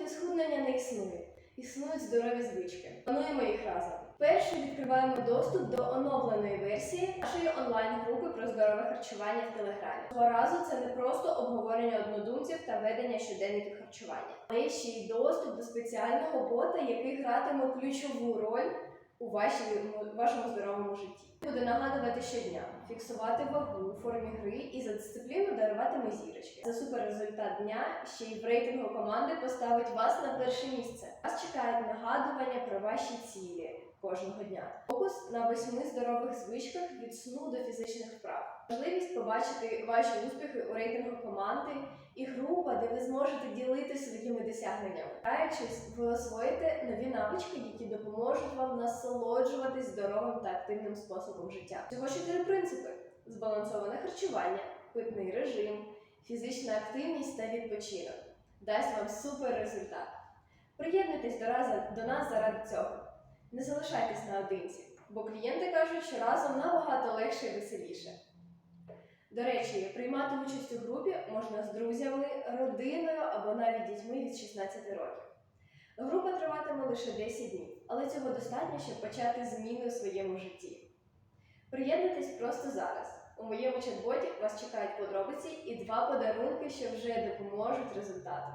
для схуднення не існує. Існують здорові звички. Плануємо їх разом. Перше відкриваємо доступ до оновленої версії нашої онлайн-групи про здорове харчування в Телеграмі. Цього разу це не просто обговорення однодумців та ведення щоденників харчування, але ще й доступ до спеціального бота, який гратиме ключову роль вашій- вашому здоровому житті. Буде нагадувати щодня, фіксувати вагу у формі гри і за дисципліну даруватиме зірочки. За супер результат дня ще й в рейтингу команди поставить вас на перше місце. Вас чекають нагадування про ваші цілі кожного дня. Фокус на восьми здорових звичках від сну до фізичних вправ. Можливість побачити ваші успіхи у рейтингу команди і група, де ви зможете ділитися своїми досягненнями. Граючись, ви освоїте нові навички, які допоможуть вам насолоджуватись здоровим та активним способом життя. Всього чотири принципи: збалансоване харчування, питний режим, фізична активність та відпочинок. Дасть вам супер результат. Приєднуйтесь до, раза- до нас заради цього. Не залишайтесь наодинці, бо клієнти кажуть, що разом набагато легше і веселіше. До речі, приймати участь у групі можна з друзями, родиною або навіть дітьми від 16 років. Група триватиме лише 10 днів, але цього достатньо, щоб почати зміни у своєму житті. Приєднуйтесь просто зараз. У моєму чат-боті вас чекають подробиці і два подарунки, що вже допоможуть результату.